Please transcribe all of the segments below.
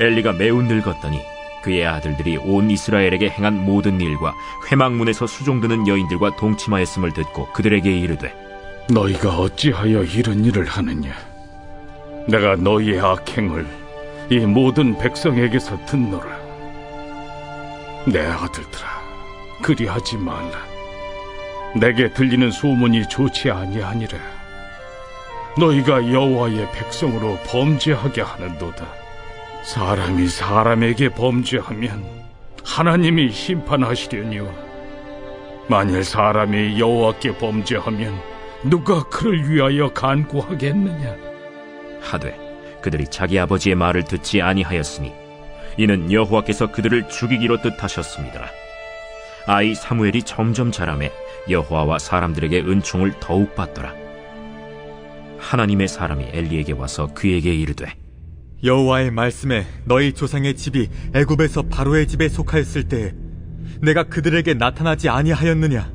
엘리가 매우 늙었더니 그의 아들들이 온 이스라엘에게 행한 모든 일과 회막문에서 수종드는 여인들과 동침하였음을 듣고 그들에게 이르되 너희가 어찌하여 이런 일을 하느냐? 내가 너희의 악행을 이 모든 백성에게서 듣노라. 내 아들들아, 그리하지 말라. 내게 들리는 소문이 좋지 아니하니라. 너희가 여호와의 백성으로 범죄하게 하는도다. 사람이 사람에게 범죄하면 하나님이 심판하시려니와 만일 사람이 여호와께 범죄하면 누가 그를 위하여 간구하겠느냐? 하되 그들이 자기 아버지의 말을 듣지 아니하였으니 이는 여호와께서 그들을 죽이기로 뜻하셨습니다. 아이 사무엘이 점점 자라매 여호와와 사람들에게 은총을 더욱 받더라. 하나님의 사람이 엘리에게 와서 그에게 이르되 여호와의 말씀에 너희 조상의 집이 애굽에서 바로의 집에 속하였을 때에 내가 그들에게 나타나지 아니하였느냐?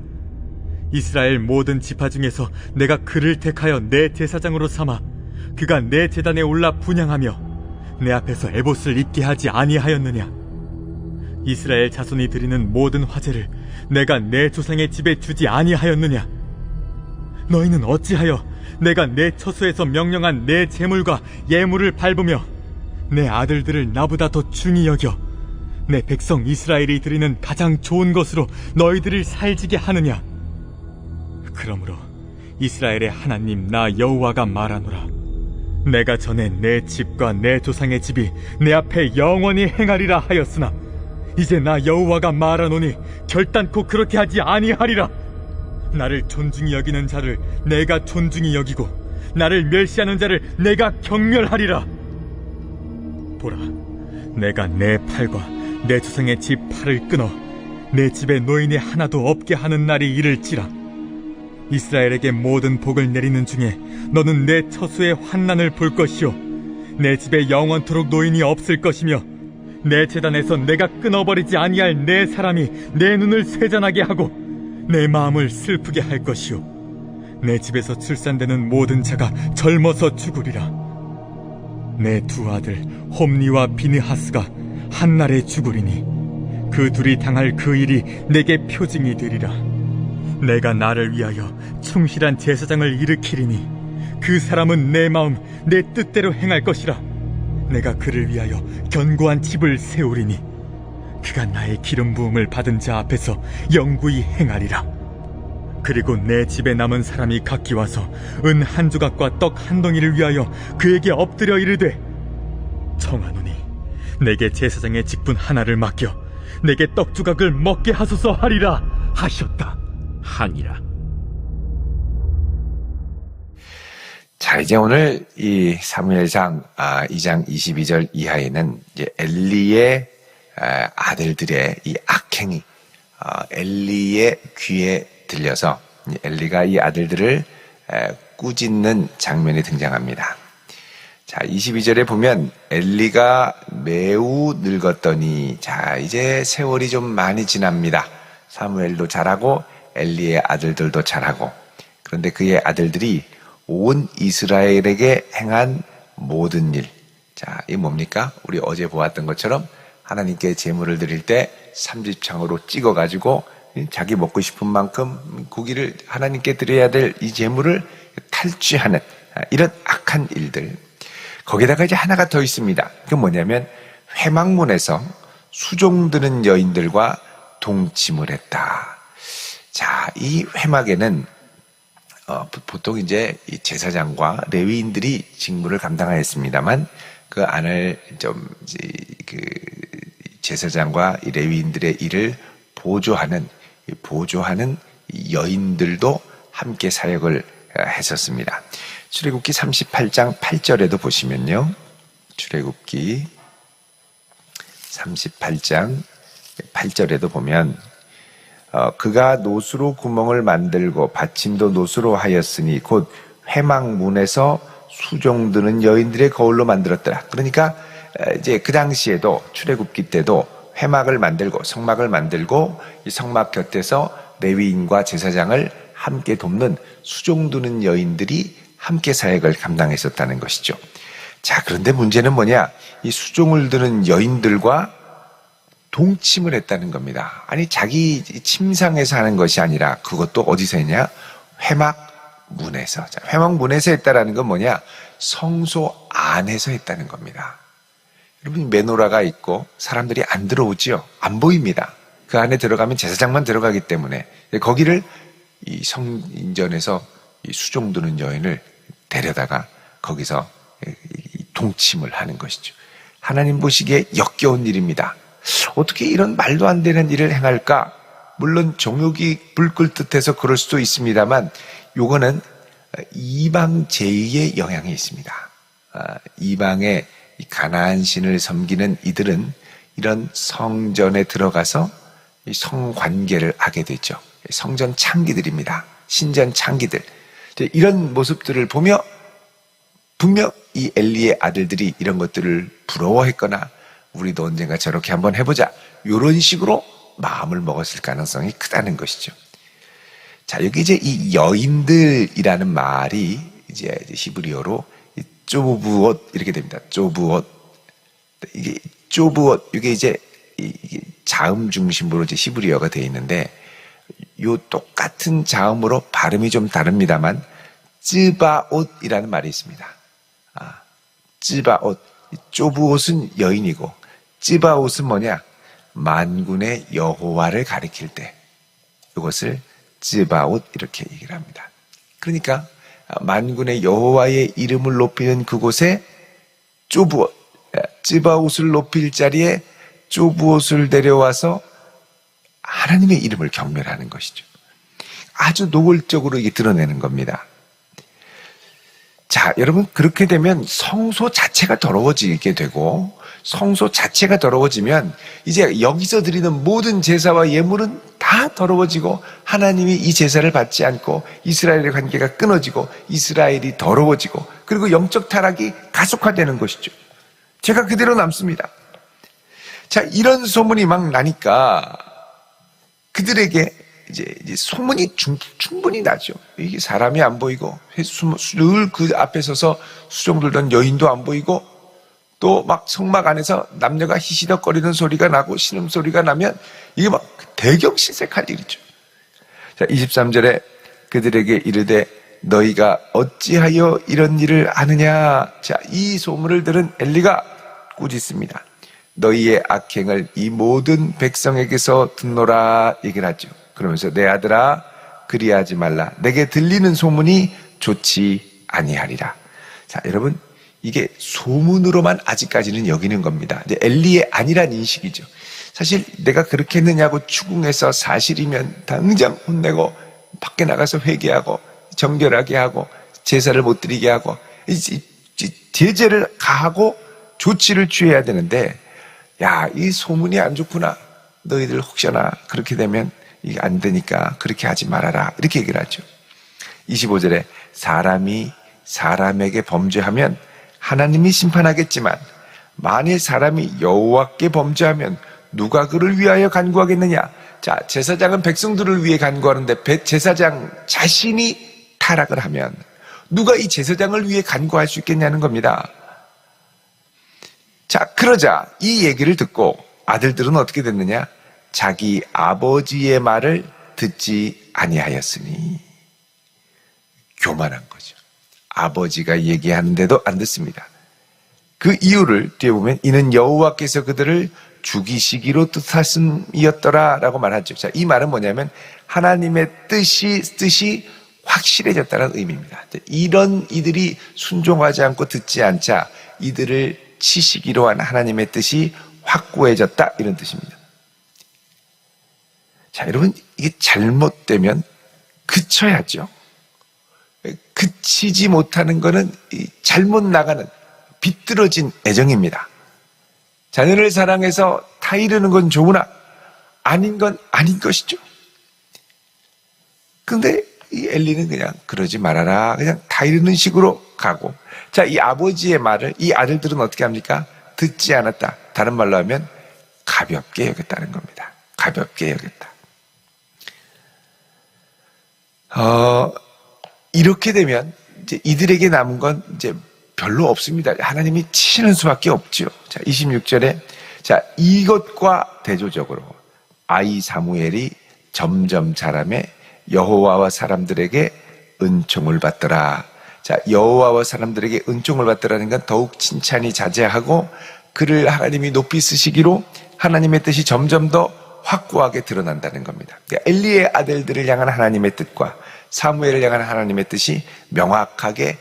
이스라엘 모든 지파 중에서 내가 그를 택하여 내 제사장으로 삼아 그가 내 제단에 올라 분양하며 내 앞에서 에봇을 입게 하지 아니하였느냐? 이스라엘 자손이 드리는 모든 화제를 내가 내 조상의 집에 주지 아니하였느냐? 너희는 어찌하여 내가 내 처소에서 명령한 내 재물과 예물을 밟으며 내 아들들을 나보다 더 중히 여겨. 내 백성 이스라엘이 드리는 가장 좋은 것으로 너희들을 살지게 하느냐? 그러므로 이스라엘의 하나님 나 여호와가 말하노라. 내가 전에 내 집과 내 조상의 집이 내 앞에 영원히 행하리라 하였으나 이제 나 여호와가 말하노니 결단코 그렇게 하지 아니하리라. 나를 존중히 여기는 자를 내가 존중히 여기고 나를 멸시하는 자를 내가 경멸하리라 보라. 내가 내 팔과 내 조상의 집 팔을 끊어 내 집에 노인이 하나도 없게 하는 날이 이를지라. 이스라엘에게 모든 복을 내리는 중에 너는 내 처수의 환난을 볼 것이요 내 집에 영원토록 노인이 없을 것이며 내 재단에서 내가 끊어버리지 아니할 내 사람이 내 눈을 쇠잔하게 하고 내 마음을 슬프게 할 것이요 내 집에서 출산되는 모든 자가 젊어서 죽으리라 내 두 아들 홈니와 비느하스가 한날에 죽으리니 그 둘이 당할 그 일이 내게 표징이 되리라. 내가 나를 위하여 충실한 제사장을 일으키리니 그 사람은 내 마음 내 뜻대로 행할 것이라. 내가 그를 위하여 견고한 집을 세우리니 그가 나의 기름 부음을 받은 자 앞에서 영구히 행하리라 그리고 내 집에 남은 사람이 각기 와서 은 한 조각과 떡 한 덩이를 위하여 그에게 엎드려 이르되 청하노니 내게 제사장의 직분 하나를 맡겨 내게 떡 조각을 먹게 하소서 하리라 하셨다 하니라. 자, 이제 오늘 이 사무엘상 아, 2장 22절 이하에는 이제 엘리의 아, 아들들의 이 악행이 아, 엘리의 귀에 들려서 이 엘리가 이 아들들을 에, 꾸짖는 장면이 등장합니다. 자, 22절에 보면 엘리가 매우 늙었더니 자, 이제 세월이 좀 많이 지납니다. 사무엘도 잘하고 엘리의 아들들도 잘하고 그런데 그의 아들들이 온 이스라엘에게 행한 모든 일. 자, 이 뭡니까? 우리 어제 보았던 것처럼 하나님께 제물을 드릴 때 삼지창으로 찍어 가지고 자기 먹고 싶은 만큼 고기를 하나님께 드려야 될이 제물을 탈취하는 이런 악한 일들. 거기다가 이제 하나가 더 있습니다. 그게 뭐냐면 회막문에서 수종드는 여인들과 동침을 했다. 자, 이 회막에는 어, 보통 이제 이 제사장과 레위인들이 직무를 감당하였습니다만 그 안을 좀 그 제사장과 이 레위인들의 일을 보조하는 보조하는 여인들도 함께 사역을 했었습니다. 출애굽기 38장 8절에도 보시면요. 출애굽기 38장 8절에도 보면 어, 그가 노수로 구멍을 만들고 받침도 노수로 하였으니 곧 회막문에서 수종 드는 여인들의 거울로 만들었더라. 그러니까 이제 그 당시에도 출애굽기 때도 회막을 만들고 성막을 만들고 이 성막 곁에서 레위인과 제사장을 함께 돕는 수종드는 여인들이 함께 사역을 감당했었다는 것이죠. 자, 그런데 문제는 뭐냐? 이 수종을 드는 여인들과 동침을 했다는 겁니다. 아니, 자기 침상에서 하는 것이 아니라 그것도 어디서 했냐? 회막 문에서. 자, 회막 문에서 했다라는 건 뭐냐? 성소 안에서 했다는 겁니다. 여러분, 메노라가 있고 사람들이 안 들어오지요? 안 보입니다. 그 안에 들어가면 제사장만 들어가기 때문에 거기를 이 성인전에서 이 수종 드는 여인을 데려다가 거기서 동침을 하는 것이죠. 하나님 보시기에 역겨운 일입니다. 어떻게 이런 말도 안 되는 일을 행할까? 물론 정욕이 불끌 듯해서 그럴 수도 있습니다만 요거는 이방 제의의 영향이 있습니다. 아, 이방의 가나안 신을 섬기는 이들은 이런 성전에 들어가서 성관계를 하게 되죠. 성전 창기들입니다. 신전 창기들. 이런 모습들을 보며 분명 이 엘리의 아들들이 이런 것들을 부러워했거나 우리도 언젠가 저렇게 한번 해보자. 이런 식으로 마음을 먹었을 가능성이 크다는 것이죠. 자, 여기 이제 이 여인들이라는 말이 이제 히브리어로 쪼부옷 이렇게 됩니다. 쪼부옷. 이게 쪼부옷 이게 이제 이게 자음 중심으로 이제 히브리어가 되어 있는데 요 똑같은 자음으로 발음이 좀 다릅니다만 쯔바옷이라는 말이 있습니다. 아, 쯔바옷. 쪼부옷은 여인이고 찌바옷은 뭐냐? 만군의 여호와를 가리킬 때 이것을 찌바옷 이렇게 얘기를 합니다. 그러니까 만군의 여호와의 이름을 높이는 그곳에 쪼부옷, 찌바옷을 높일 자리에 쪼부옷을 데려와서 하나님의 이름을 경멸하는 것이죠. 아주 노골적으로 이게 드러내는 겁니다. 자, 여러분, 그렇게 되면 성소 자체가 더러워지게 되고, 성소 자체가 더러워지면 이제 여기서 드리는 모든 제사와 예물은 다 더러워지고 하나님이 이 제사를 받지 않고 이스라엘의 관계가 끊어지고 이스라엘이 더러워지고 그리고 영적 타락이 가속화되는 것이죠. 제가 그대로 남습니다. 자, 이런 소문이 막 나니까 그들에게 이제, 이제 소문이 충분히 나죠. 이게 사람이 안 보이고 늘 그 앞에 서서 수종 들던 여인도 안 보이고 또 막 성막 안에서 남녀가 희시덕거리는 소리가 나고 신음소리가 나면 이게 막 대경실색할 일이죠. 자, 23절에 그들에게 이르되 너희가 어찌하여 이런 일을 하느냐. 자, 이 소문을 들은 엘리가 꾸짖습니다. 너희의 악행을 이 모든 백성에게서 듣노라 얘기를 하죠. 그러면서 내 아들아 그리하지 말라. 내게 들리는 소문이 좋지 아니하리라. 자, 여러분 이게 소문으로만 아직까지는 여기는 겁니다. 엘리의 아니란 인식이죠. 사실 내가 그렇게 했느냐고 추궁해서 사실이면 당장 혼내고 밖에 나가서 회개하고 정결하게 하고 제사를 못 드리게 하고 제재를 가하고 조치를 취해야 되는데 야 이 소문이 안 좋구나 너희들 혹시나 그렇게 되면 이게 안 되니까 그렇게 하지 말아라 이렇게 얘기를 하죠 25절에 사람이 사람에게 범죄하면 하나님이 심판하겠지만 만일 사람이 여호와께 범죄하면 누가 그를 위하여 간구하겠느냐? 자, 제사장은 백성들을 위해 간구하는데 제사장 자신이 타락을 하면 누가 이 제사장을 위해 간구할 수 있겠냐는 겁니다. 자, 그러자 이 얘기를 듣고 아들들은 어떻게 됐느냐? 자기 아버지의 말을 듣지 아니하였으니 교만한 거죠. 아버지가 얘기하는데도 안 듣습니다. 그 이유를 뒤에 보면 이는 여호와께서 그들을 죽이시기로 뜻하심이었더라라고 말하죠. 자, 이 말은 뭐냐면 하나님의 뜻이 뜻이 확실해졌다는 의미입니다. 이런 이들이 순종하지 않고 듣지 않자 이들을 치시기로 한 하나님의 뜻이 확고해졌다 이런 뜻입니다. 자, 여러분 이게 잘못되면 그쳐야죠. 그치지 못하는 것은 잘못 나가는 비뚤어진 애정입니다. 자녀를 사랑해서 타이르는 건 좋으나 아닌 건 아닌 것이죠. 근데 이 엘리는 그냥 그러지 말아라. 그냥 타이르는 식으로 가고. 자, 이 아버지의 말을 이 아들들은 어떻게 합니까? 듣지 않았다. 다른 말로 하면 가볍게 여겼다는 겁니다. 가볍게 여겼다. 어, 이렇게 되면 이제 이들에게 남은 건 이제 별로 없습니다. 하나님이 치는 수밖에 없죠. 자, 26절에 자, 이것과 대조적으로 아이 사무엘이 점점 자라매 여호와와 사람들에게 은총을 받더라. 자, 여호와와 사람들에게 은총을 받더라는 건 더욱 칭찬이 자제하고 그를 하나님이 높이 쓰시기로 하나님의 뜻이 점점 더 확고하게 드러난다는 겁니다. 그러니까 엘리의 아들들을 향한 하나님의 뜻과 사무엘을 향한 하나님의 뜻이 명확하게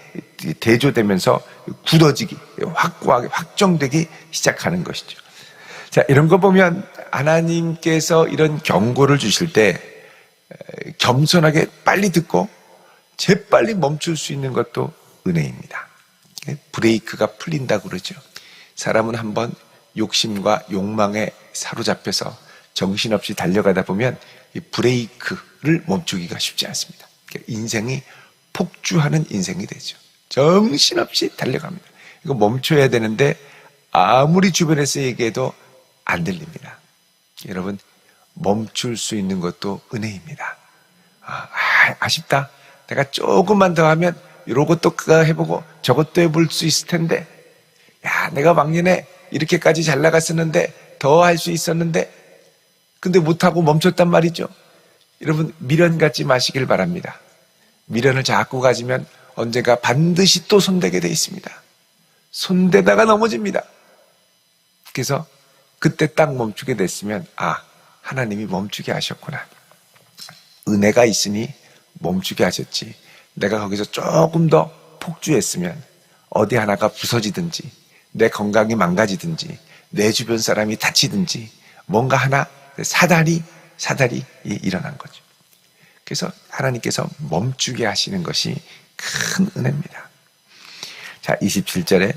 대조되면서 굳어지기, 확고하게 확정되기 시작하는 것이죠. 자, 이런 거 보면 하나님께서 이런 경고를 주실 때 겸손하게 빨리 듣고 재빨리 멈출 수 있는 것도 은혜입니다. 브레이크가 풀린다 그러죠. 사람은 한번 욕심과 욕망에 사로잡혀서 정신없이 달려가다 보면 이 브레이크를 멈추기가 쉽지 않습니다. 인생이 폭주하는 인생이 되죠. 정신없이 달려갑니다. 이거 멈춰야 되는데 아무리 주변에서 얘기해도 안 들립니다. 여러분 멈출 수 있는 것도 은혜입니다. 아, 아쉽다. 내가 조금만 더 하면 이것도 해보고 저것도 해볼 수 있을 텐데 야 내가 막년에 이렇게까지 잘 나갔었는데 더 할 수 있었는데 근데 못하고 멈췄단 말이죠. 여러분 미련 갖지 마시길 바랍니다. 미련을 자꾸 가지면 언젠가 반드시 또 손대게 돼 있습니다. 손대다가 넘어집니다. 그래서 그때 딱 멈추게 됐으면 아 하나님이 멈추게 하셨구나. 은혜가 있으니 멈추게 하셨지. 내가 거기서 조금 더 폭주했으면 어디 하나가 부서지든지 내 건강이 망가지든지 내 주변 사람이 다치든지 뭔가 하나 사달이 사달이 일어난 거죠. 그래서 하나님께서 멈추게 하시는 것이 큰 은혜입니다. 자, 27절에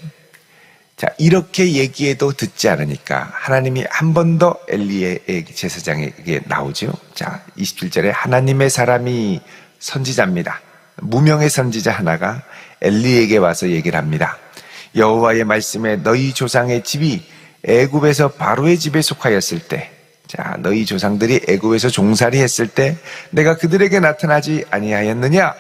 자, 이렇게 얘기해도 듣지 않으니까 하나님이 한 번 더 엘리의 제사장에게 나오죠. 자, 27절에 하나님의 사람이 선지자입니다. 무명의 선지자 하나가 엘리에게 와서 얘기를 합니다. 여호와의 말씀에 너희 조상의 집이 애굽에서 바로의 집에 속하였을 때 자, 너희 조상들이 애굽에서 종살이 했을 때 내가 그들에게 나타나지 아니하였느냐?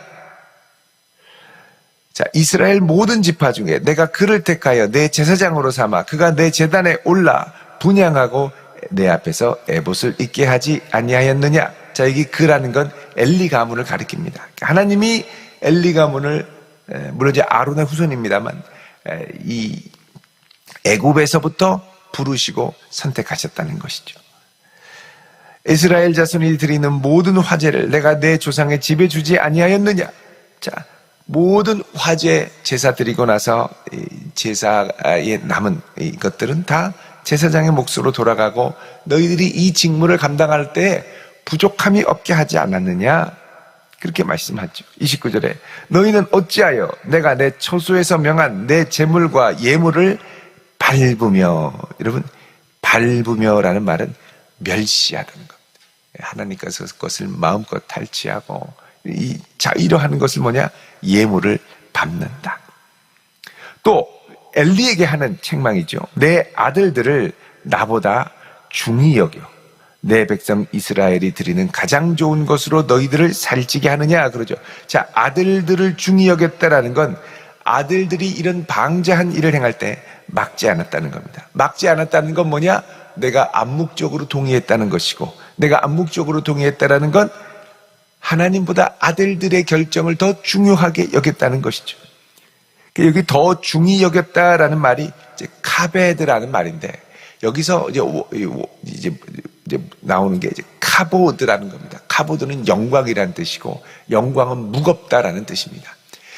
자, 이스라엘 모든 지파 중에 내가 그를 택하여 내 제사장으로 삼아 그가 내 제단에 올라 분양하고 내 앞에서 에봇을 있게 하지 아니하였느냐? 자, 여기 그라는 건 엘리 가문을 가리킵니다. 하나님이 엘리 가문을 물론 이제 아론의 후손입니다만 이 애굽에서부터 부르시고 선택하셨다는 것이죠. 이스라엘 자손이 드리는 모든 화제를 내가 내 조상의 집에 주지 아니하였느냐? 자, 모든 화제 제사 드리고 나서 제사에 남은 것들은 다 제사장의 몫으로 돌아가고 너희들이 이 직무를 감당할 때 부족함이 없게 하지 않았느냐? 그렇게 말씀하죠. 29절에 너희는 어찌하여 내가 내 초소에서 명한 내 재물과 예물을 밟으며 여러분 밟으며라는 말은 멸시하다는 것. 하나님께서 것을 마음껏 탈취하고 이, 자 이러하는 것을 뭐냐 예물을 밟는다. 또 엘리에게 하는 책망이죠. 내 아들들을 나보다 중히 여겨 내 백성 이스라엘이 드리는 가장 좋은 것으로 너희들을 살찌게 하느냐 그러죠. 자 아들들을 중히 여겼다라는 건 아들들이 이런 방자한 일을 행할 때 막지 않았다는 겁니다. 막지 않았다는 건 뭐냐? 내가 암묵적으로 동의했다는 것이고 내가 암묵적으로 동의했다라는 건 하나님보다 아들들의 결정을 더 중요하게 여겼다는 것이죠. 그 여기 더 중히 여겼다라는 말이 이제 카베드라는 말인데 여기서 이제 이제, 이제 나오는 게 이제 카보드라는 겁니다. 카보드는 영광이라는 뜻이고 영광은 무겁다라는 뜻입니다.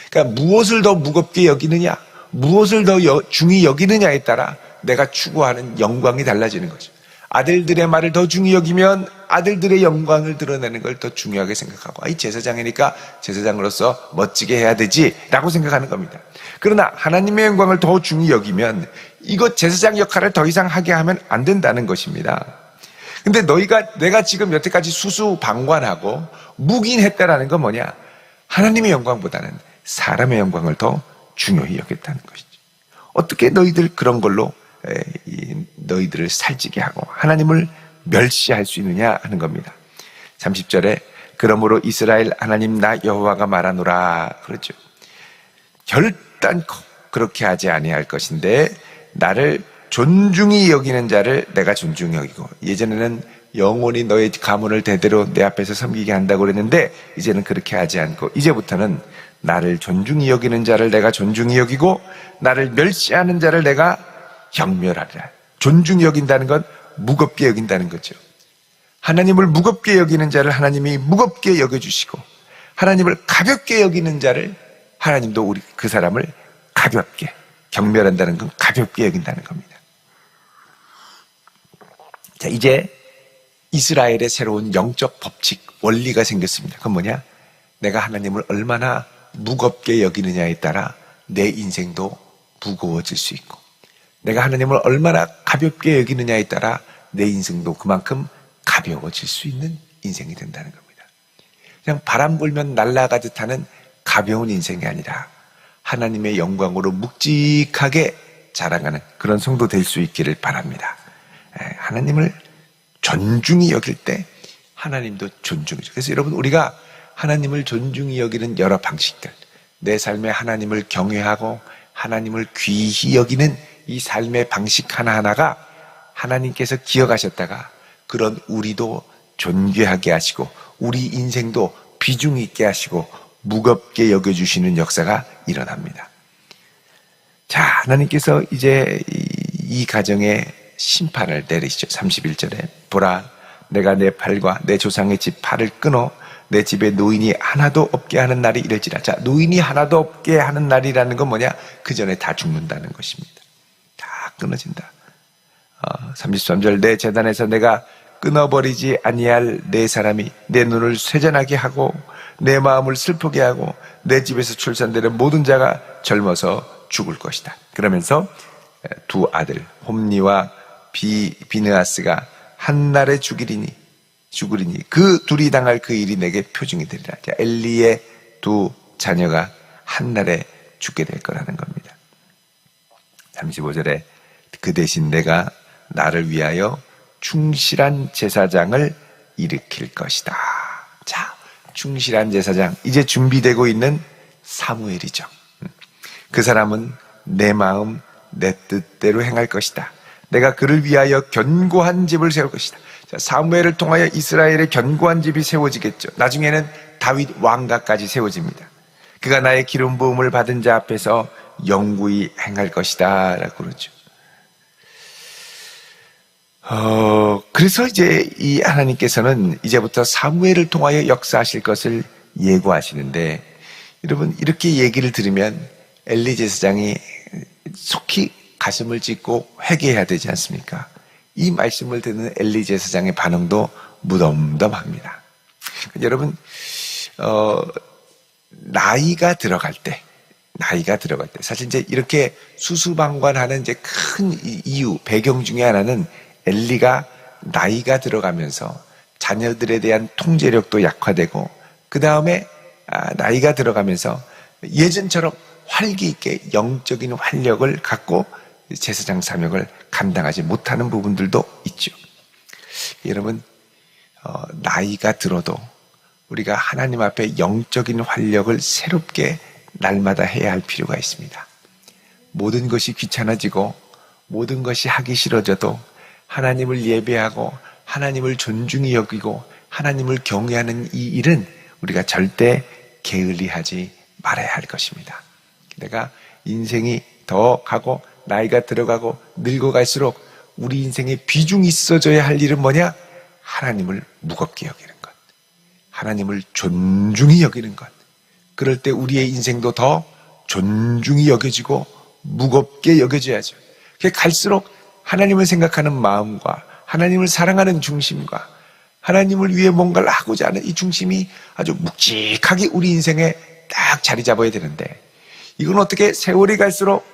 그러니까 무엇을 더 무겁게 여기느냐, 무엇을 더 중히 여기느냐에 따라 내가 추구하는 영광이 달라지는 거죠. 아들들의 말을 더 중히 여기면 아들들의 영광을 드러내는 걸 더 중요하게 생각하고 아 이 제사장이니까 제사장으로서 멋지게 해야 되지라고 생각하는 겁니다. 그러나 하나님의 영광을 더 중히 여기면 이것 제사장 역할을 더 이상 하게 하면 안 된다는 것입니다. 근데 너희가 내가 지금 여태까지 수수방관하고 묵인했다라는 건 뭐냐? 하나님의 영광보다는 사람의 영광을 더 중요히 여겼다는 것이죠. 어떻게 너희들 그런 걸로 너희들을 살찌게 하고 하나님을 멸시할 수 있느냐 하는 겁니다. 30절에 그러므로 이스라엘 하나님 나 여호와가 말하노라 그렇죠. 결단코 그렇게 하지 아니할 것인데 나를 존중히 여기는 자를 내가 존중히 여기고 예전에는 영원히 너의 가문을 대대로 내 앞에서 섬기게 한다고 그랬는데 이제는 그렇게 하지 않고 이제부터는 나를 존중히 여기는 자를 내가 존중히 여기고 나를 멸시하는 자를 내가 경멸하리라. 존중히 여긴다는 건 무겁게 여긴다는 거죠. 하나님을 무겁게 여기는 자를 하나님이 무겁게 여겨주시고 하나님을 가볍게 여기는 자를 하나님도 우리 그 사람을 가볍게 경멸한다는 건 가볍게 여긴다는 겁니다. 자, 이제 이스라엘의 새로운 영적 법칙, 원리가 생겼습니다. 그건 뭐냐? 내가 하나님을 얼마나 무겁게 여기느냐에 따라 내 인생도 무거워질 수 있고, 내가 하나님을 얼마나 가볍게 여기느냐에 따라 내 인생도 그만큼 가벼워질 수 있는 인생이 된다는 겁니다. 그냥 바람 불면 날아가듯 하는 가벼운 인생이 아니라 하나님의 영광으로 묵직하게 자라가는 그런 성도 될 수 있기를 바랍니다. 하나님을 존중히 여길 때 하나님도 존중이죠. 그래서 여러분 우리가 하나님을 존중히 여기는 여러 방식들, 내 삶에 하나님을 경외하고 하나님을 귀히 여기는 이 삶의 방식 하나하나가 하나님께서 기억하셨다가 그런 우리도 존귀하게 하시고 우리 인생도 비중 있게 하시고 무겁게 여겨주시는 역사가 일어납니다. 자, 하나님께서 이제 이, 가정에 심판을 내리시죠. 31절에. 보라, 내가 내 팔과 내 조상의 집 팔을 끊어 내 집에 노인이 하나도 없게 하는 날이 이르지라. 자, 노인이 하나도 없게 하는 날이라는 건 뭐냐? 그 전에 다 죽는다는 것입니다. 다 끊어진다. 어, 33절 내 재단에서 내가 끊어버리지 아니할 내 사람이 내 눈을 쇠전하게 하고 내 마음을 슬프게 하고 내 집에서 출산되는 모든 자가 젊어서 죽을 것이다. 그러면서 두 아들 홈니와 비 비느아스가 한 날에 죽이리니 죽으리니 그 둘이 당할 그 일이 내게 표징이 되리라. 자, 엘리의 두 자녀가 한 날에 죽게 될 거라는 겁니다. 35절에 그 대신 내가 나를 위하여 충실한 제사장을 일으킬 것이다. 자, 충실한 제사장. 이제 준비되고 있는 사무엘이죠. 그 사람은 내 마음, 내 뜻대로 행할 것이다. 내가 그를 위하여 견고한 집을 세울 것이다. 자, 사무엘을 통하여 이스라엘의 견고한 집이 세워지겠죠. 나중에는 다윗 왕가까지 세워집니다. 그가 나의 기름 부음을 받은 자 앞에서 영구히 행할 것이다. 라고 그러죠. 어, 그래서 이제 이 하나님께서는 이제부터 사무엘을 통하여 역사하실 것을 예고하시는데 여러분 이렇게 얘기를 들으면 엘리 제사장이 속히 가슴을 찢고 회개해야 되지 않습니까? 이 말씀을 듣는 엘리 제사장의 반응도 무덤덤합니다. 여러분 어, 나이가 들어갈 때 나이가 들어갈 때 사실 이제 이렇게 수수방관하는 이제 큰 이유 배경 중에 하나는 엘리가 나이가 들어가면서 자녀들에 대한 통제력도 약화되고 그 다음에 아, 나이가 들어가면서 예전처럼 활기 있게 영적인 활력을 갖고 제사장 사명을 감당하지 못하는 부분들도 있죠. 여러분 어, 나이가 들어도 우리가 하나님 앞에 영적인 활력을 새롭게 날마다 해야 할 필요가 있습니다. 모든 것이 귀찮아지고 모든 것이 하기 싫어져도 하나님을 예배하고 하나님을 존중히 여기고 하나님을 경외하는 이 일은 우리가 절대 게을리하지 말아야 할 것입니다. 내가 인생이 더 가고 나이가 들어가고 늙어갈수록 우리 인생에 비중이 있어져야 할 일은 뭐냐? 하나님을 무겁게 여기는 것. 하나님을 존중히 여기는 것. 그럴 때 우리의 인생도 더 존중히 여겨지고 무겁게 여겨져야죠. 갈수록 하나님을 생각하는 마음과 하나님을 사랑하는 중심과 하나님을 위해 뭔가를 하고자 하는 이 중심이 아주 묵직하게 우리 인생에 딱 자리 잡아야 되는데 이건 어떻게 세월이 갈수록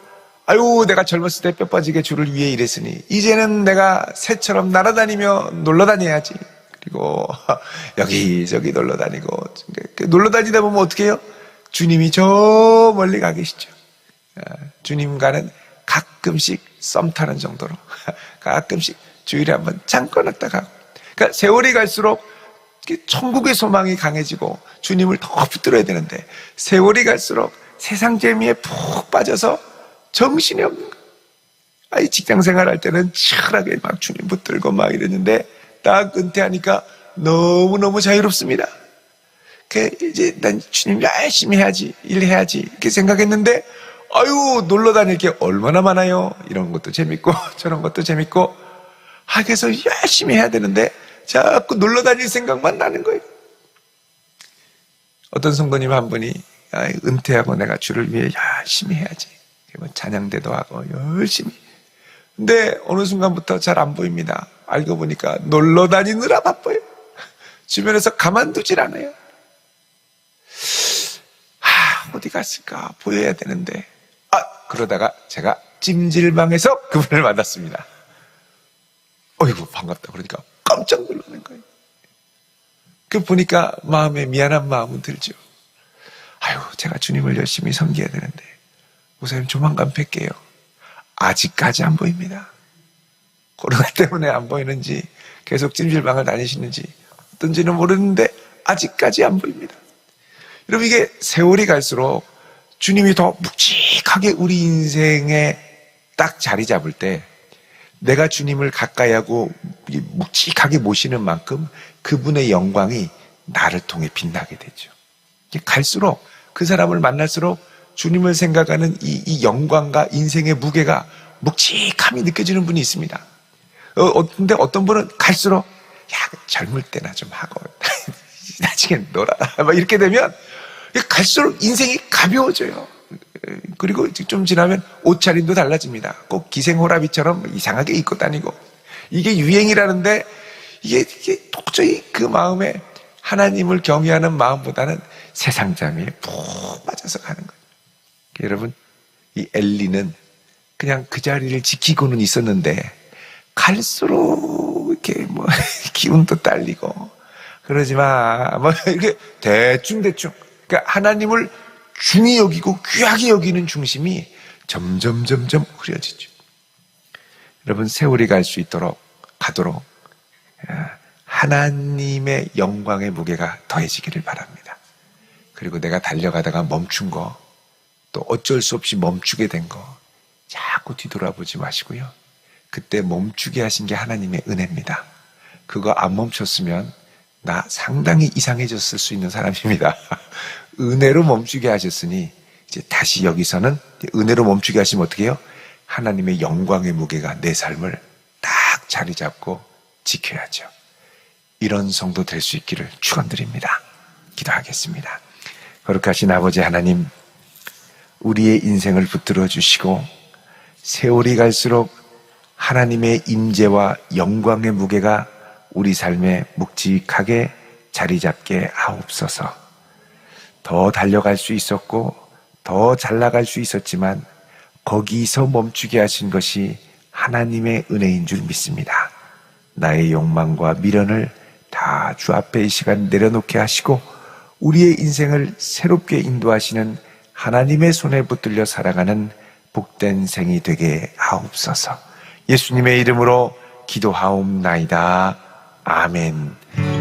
아유 내가 젊었을 때 뼈 빠지게 주를 위해 일했으니 이제는 내가 새처럼 날아다니며 놀러 다녀야지 그리고 여기저기 놀러 다니고 놀러 다니다 보면 어떻게 해요? 주님이 저 멀리 가 계시죠 아, 주님과는 가끔씩 썸 타는 정도로 가끔씩 주일에 한번 잠깐 왔다 가고 그러니까 세월이 갈수록 천국의 소망이 강해지고 주님을 더 붙들어야 되는데 세월이 갈수록 세상 재미에 푹 빠져서 정신이 없는. 아이 직장 생활할 때는 치열하게 막 주님 붙들고 막 이랬는데 딱 은퇴하니까 너무너무 자유롭습니다. 그 이제 난 주님 열심히 해야지 일해야지 이렇게 생각했는데 아유 놀러 다닐 게 얼마나 많아요. 이런 것도 재밌고 저런 것도 재밌고 아 그래서 열심히 해야 되는데 자꾸 놀러 다닐 생각만 나는 거예요. 어떤 성도님 한 분이 아, 은퇴하고 내가 주를 위해 열심히 해야지. 뭐 찬양대도 하고 열심히. 근데 어느 순간부터 잘 안 보입니다. 알고 보니까 놀러 다니느라 바빠요. 주변에서 가만두질 않아요. 하, 어디 갔을까? 보여야 되는데. 아, 그러다가 제가 찜질방에서 그분을 만났습니다. 어이구, 반갑다. 그러니까 깜짝 놀라는 거예요. 그 보니까 마음에 미안한 마음은 들죠. 아유, 제가 주님을 열심히 섬겨야 되는데, 목사님 조만간 뵐게요. 아직까지 안 보입니다. 코로나 때문에 안 보이는지, 계속 찜질방을 다니시는지, 어떤지는 모르는데, 아직까지 안 보입니다. 여러분, 이게 세월이 갈수록 주님이 더 묵직하게 우리 인생에 딱 자리 잡을 때, 내가 주님을 가까이 하고 묵직하게 모시는 만큼 그분의 영광이 나를 통해 빛나게 되죠. 갈수록 그 사람을 만날수록 주님을 생각하는 이, 이 영광과 인생의 무게가 묵직함이 느껴지는 분이 있습니다. 어, 어, 근데 어떤 분은 갈수록 야 젊을 때나 좀 하고 나중에 놀아라 막 이렇게 되면 갈수록 인생이 가벼워져요. 그리고 좀 지나면 옷차림도 달라집니다. 꼭 기생호라비처럼 이상하게 입고 다니고 이게 유행이라는데 이게, 이게 도저히 그 마음에 하나님을 경외하는 마음보다는 세상 잠에 푹 빠져서 가는 거예요. 여러분, 이 엘리는 그냥 그 자리를 지키고는 있었는데 갈수록 이렇게 뭐 기운도 딸리고 그러지 마. 뭐 이렇게 대충 대충. 그러니까 하나님을 중히 여기고 귀하게 여기는 중심이 점점 점점 흐려지죠. 여러분 세월이 갈 수 있도록 가도록 하나님의 영광의 무게가 더해지기를 바랍니다. 그리고 내가 달려가다가 멈춘 거, 또 어쩔 수 없이 멈추게 된 거, 자꾸 뒤돌아보지 마시고요. 그때 멈추게 하신 게 하나님의 은혜입니다. 그거 안 멈췄으면 나 상당히 이상해졌을 수 있는 사람입니다. 은혜로 멈추게 하셨으니 이제 다시 여기서는 은혜로 멈추게 하시면 어떻게 해요? 하나님의 영광의 무게가 내 삶을 딱 자리 잡고 지켜야죠. 이런 성도 될 수 있기를 축원드립니다. 기도하겠습니다. 거룩하신 아버지 하나님, 우리의 인생을 붙들어 주시고 세월이 갈수록 하나님의 임재와 영광의 무게가 우리 삶에 묵직하게 자리 잡게 하옵소서. 더 달려갈 수 있었고 더 잘 나갈 수 있었지만 거기서 멈추게 하신 것이 하나님의 은혜인 줄 믿습니다. 나의 욕망과 미련을 다 주 앞에 이 시간 내려놓게 하시고 우리의 인생을 새롭게 인도하시는 하나님의 손에 붙들려 살아가는 복된 생이 되게 하옵소서. 예수님의 이름으로 기도하옵나이다. 아멘.